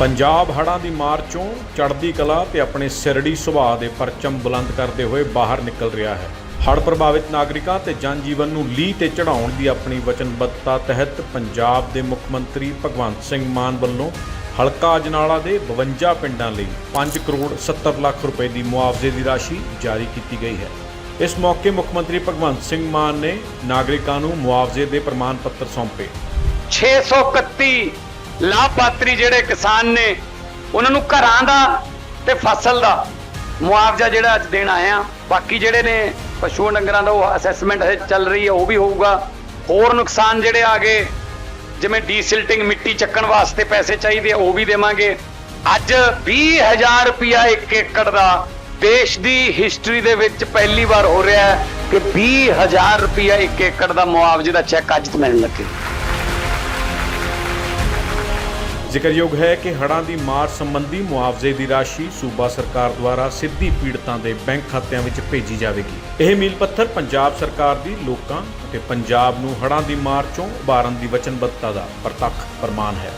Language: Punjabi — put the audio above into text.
ਪੰਜਾਬ ਹੜ੍ਹਾਂ ਦੀ ਮਾਰ ਚੋਂ ਚੜ੍ਹਦੀ ਕਲਾ ਤੇ ਆਪਣੇ ਸਿਰੜੀ ਸੁਭਾਅ ਦੇ ਪਰਚਮ ਬੁਲੰਦ ਕਰਦੇ ਹੋਏ ਬਾਹਰ ਨਿਕਲ ਰਿਹਾ ਹੈ। ਹੜ੍ਹ ਪ੍ਰਭਾਵਿਤ ਨਾਗਰਿਕਾਂ ਤੇ ਜਨ ਜੀਵਨ ਨੂੰ ਲੀਹ ਤੇ ਚੜਾਉਣ ਦੀ ਆਪਣੀ ਵਚਨਬੱਧਤਾ ਤਹਿਤ ਪੰਜਾਬ ਦੇ ਮੁੱਖ ਮੰਤਰੀ ਭਗਵੰਤ ਸਿੰਘ ਮਾਨ ਵੱਲੋਂ ਹਲਕਾ ਅਜਨਾਲਾ ਦੇ 52 ਪਿੰਡਾਂ ਲਈ 5 ਕਰੋੜ 70 ਲੱਖ ਰੁਪਏ ਦੀ ਮੁਆਵਜ਼ੇ ਦੀ ਰਾਸ਼ੀ ਜਾਰੀ ਕੀਤੀ ਗਈ ਹੈ। ਇਸ ਮੌਕੇ ਮੁੱਖ ਮੰਤਰੀ ਭਗਵੰਤ ਸਿੰਘ ਮਾਨ ਨੇ ਨਾਗਰਿਕਾਂ ਨੂੰ ਮੁਆਵਜ਼ੇ ਦੇ ਪ੍ਰਮਾਣ ਪੱਤਰ ਸੌਂਪੇ 631 ਲਾਭਪਾਤਰੀ ਜਿਹੜੇ ਕਿਸਾਨ ਨੇ, ਉਹਨਾਂ ਨੂੰ ਘਰਾਂ ਦਾ ਤੇ ਫਸਲ ਦਾ ਮੁਆਵਜ਼ਾ ਜਿਹੜਾ ਅੱਜ ਦੇਣ ਆਇਆ ਬਾਕੀ ਜਿਹੜੇ ਨੇ ਪਸ਼ੂ ਡੰਗਰਾਂ ਦਾ ਉਹ ਅਸੈਸਮੈਂਟ ਚੱਲ ਰਹੀ ਹੈ ਉਹ ਵੀ ਹੋਊਗਾ। ਹੋਰ ਨੁਕਸਾਨ ਜਿਹੜੇ ਆ ਗਏ, ਜਿਵੇਂ ਡੀਸਿਲਟਿੰਗ ਮਿੱਟੀ ਚੱਕਣ ਵਾਸਤੇ ਪੈਸੇ ਚਾਹੀਦੇ ਆ, ਉਹ ਵੀ ਦੇਵਾਂਗੇ। ਅੱਜ 20000 ਰੁਪਿਆ ਇੱਕ ਏਕੜ ਦਾ ਦੇਸ਼ ਦੀ ਹਿਸਟਰੀ ਦੇ ਵਿੱਚ ਪਹਿਲੀ ਵਾਰ ਹੋ ਰਿਹਾ ਹੈ ਕਿ 20000 ਰੁਪਿਆ ਇੱਕ ਏਕੜ ਦਾ ਮੁਆਵਜ਼ੇ ਦਾ ਚੈੱਕ ਅੱਜ ਮਿਲਣ ਲੱਗੇ। ਜ਼ਿਕਰਯੋਗ ਹੈ ਕਿ ਹੜ੍ਹਾਂ ਦੀ ਮਾਰ ਸੰਬੰਧੀ ਮੁਆਵਜ਼ੇ ਦੀ ਰਾਸ਼ੀ ਸੂਬਾ ਸਰਕਾਰ ਦੁਆਰਾ ਸਿੱਧੀ ਪੀੜਤਾਂ ਦੇ ਬੈਂਕ ਖਾਤਿਆਂ ਵਿੱਚ ਭੇਜੀ ਜਾਵੇਗੀ। ਇਹ ਮੀਲ ਪੱਥਰ ਪੰਜਾਬ ਸਰਕਾਰ ਦੀ ਲੋਕਾਂ ਅਤੇ ਪੰਜਾਬ ਨੂੰ ਹੜ੍ਹਾਂ ਦੀ ਮਾਰ ਚੋਂ ਉਭਾਰਨ ਦੀ ਵਚਨਬੱਧਤਾ ਦਾ ਪ੍ਰਤੱਖ ਪ੍ਰਮਾਣ ਹੈ।